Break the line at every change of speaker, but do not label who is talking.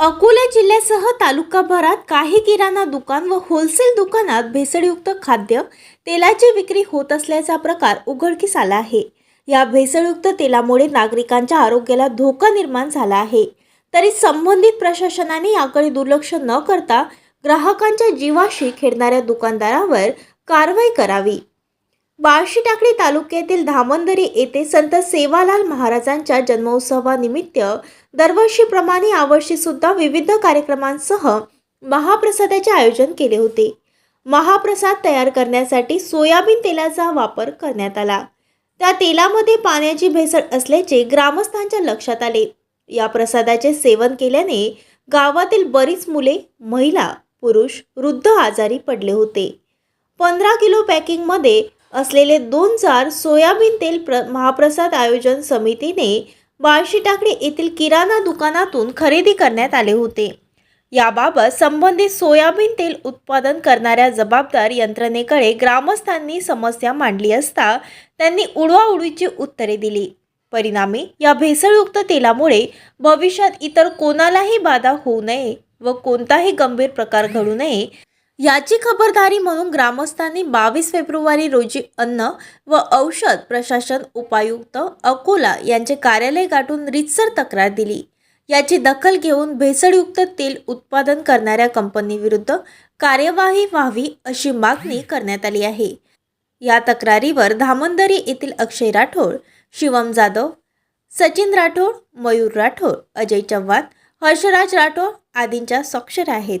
अकोला जिल्ह्यासह तालुकाभरात काही किराणा दुकान व होलसेल दुकानात भेसळयुक्त खाद्य तेलाची विक्री होत असल्याचा प्रकार उघडकीस आला आहे. या भेसळयुक्त तेलामुळे नागरिकांच्या आरोग्याला धोका निर्माण झाला आहे. तरी संबंधित प्रशासनाने याकडे दुर्लक्ष न करता ग्राहकांच्या जीवाशी खेळणाऱ्या दुकानदारावर कारवाई करावी. बाळशी टाकळी तालुक्यातील धामंदरी येथे संत सेवालाल महाराजांच्या जन्मोत्सवानिमित्त दरवर्षीप्रमाणे यावर्षी सुद्धा विविध कार्यक्रमांसह महाप्रसादाचे आयोजन केले होते. महाप्रसाद तयार करण्यासाठी सोयाबीन तेलाचा वापर करण्यात आला. त्या तेलामध्ये पाण्याची भेसळ असल्याचे ग्रामस्थांच्या लक्षात आले. या प्रसादाचे सेवन केल्याने गावातील बरीच मुले महिला पुरुष वृद्ध आजारी पडले होते. पंधरा किलो पॅकिंगमध्ये असलेले दोन जार सोयाबीन तेल प्र महाप्रसाद आयोजन समितीने बाळशी टाकळी येथील किराणा दुकानातून खरेदी करण्यात आले होते. याबाबत संबंधित सोयाबीन तेल उत्पादन करणाऱ्या जबाबदार यंत्रणेकडे ग्रामस्थांनी समस्या मांडली असता त्यांनी उडवाउडवीची उत्तरे दिली. परिणामी या भेसळयुक्त तेलामुळे भविष्यात इतर कोणालाही बाधा होऊ नये व कोणताही गंभीर प्रकार घडू नये याची खबरदारी म्हणून ग्रामस्थांनी बावीस फेब्रुवारी रोजी अन्न व औषध प्रशासन उपायुक्त अकोला यांचे कार्यालय गाठून रितसर तक्रार दिली. याची दखल घेऊन भेसळयुक्त तेल उत्पादन करणाऱ्या कंपनीविरुद्ध कार्यवाही व्हावी अशी मागणी करण्यात आली आहे. या तक्रारीवर धामंदरी येथील अक्षय राठोड शिवम जाधव सचिन राठोड मयूर राठोड अजय चव्हाण हर्षराज राठोड आदींच्या स्वाक्षर आहेत.